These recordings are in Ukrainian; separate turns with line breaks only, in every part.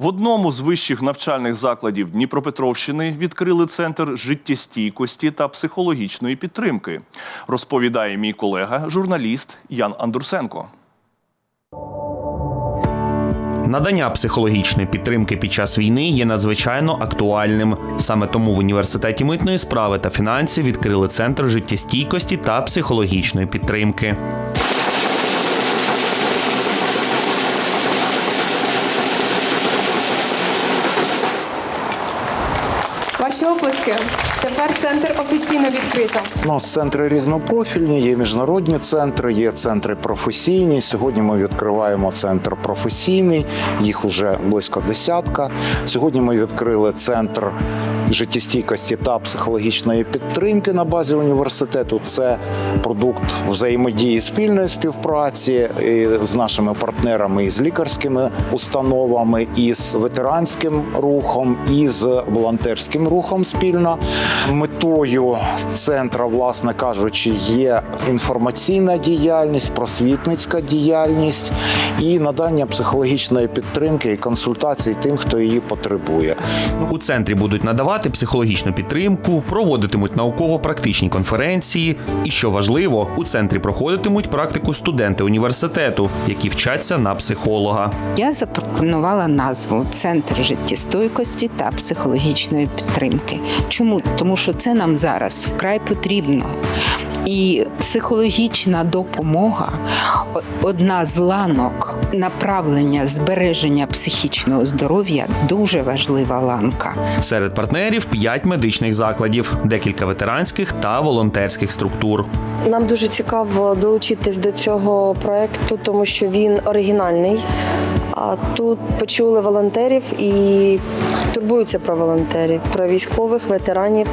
В одному з вищих навчальних закладів Дніпропетровщини відкрили центр життєстійкості та психологічної підтримки. Розповідає мій колега, журналіст Ян Андурсенко.
Надання психологічної підтримки під час війни є надзвичайно актуальним. Саме тому в університеті митної справи та фінансів відкрили центр життєстійкості та психологічної підтримки.
Оплески. Тепер центр офіційно відкрито.
У нас центри різнопрофільні, є міжнародні центри, є центри професійні. Сьогодні ми відкриваємо центр професійний, їх уже близько десятка. Сьогодні ми відкрили центр життєстійкості та психологічної підтримки на базі університету. Це продукт взаємодії спільної співпраці з нашими партнерами і з лікарськими установами, і з ветеранським рухом, і з волонтерським рухом спільно. Метою центра, власне кажучи, є інформаційна діяльність, просвітницька діяльність і надання психологічної підтримки і консультацій тим, хто її потребує.
У центрі будуть надавати психологічну підтримку, проводитимуть науково-практичні конференції. І що важливо, у центрі проходитимуть практику студенти університету, які вчаться на психолога.
Я запропонувала назву Центр життєстойкості та психологічної підтримки. Чому? Тому що це нам зараз вкрай потрібно. І психологічна допомога одна з ланок направлення збереження психічного здоров'я дуже важлива ланка.
Серед партнерів п'ять медичних закладів, декілька ветеранських та волонтерських структур.
Нам дуже цікаво долучитись до цього проекту, тому що він оригінальний. А тут почули волонтерів і турбуються про волонтерів, про військових, ветеранів.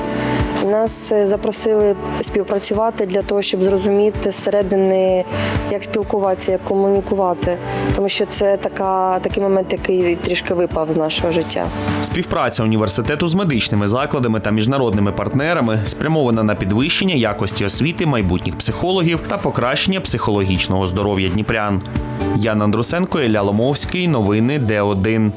Нас е, запросили співпрацювати для того, щоб зрозуміти зсередини, як спілкуватися, як комунікувати, тому що це така, такий момент, який трішки випав з нашого життя.
Співпраця університету з медичними закладами та міжнародними партнерами спрямована на підвищення якості освіти майбутніх психологів та покращення психологічного здоров'я дніпрян. Ян Андрусенко, Ілля Ломовський. Новини Д1.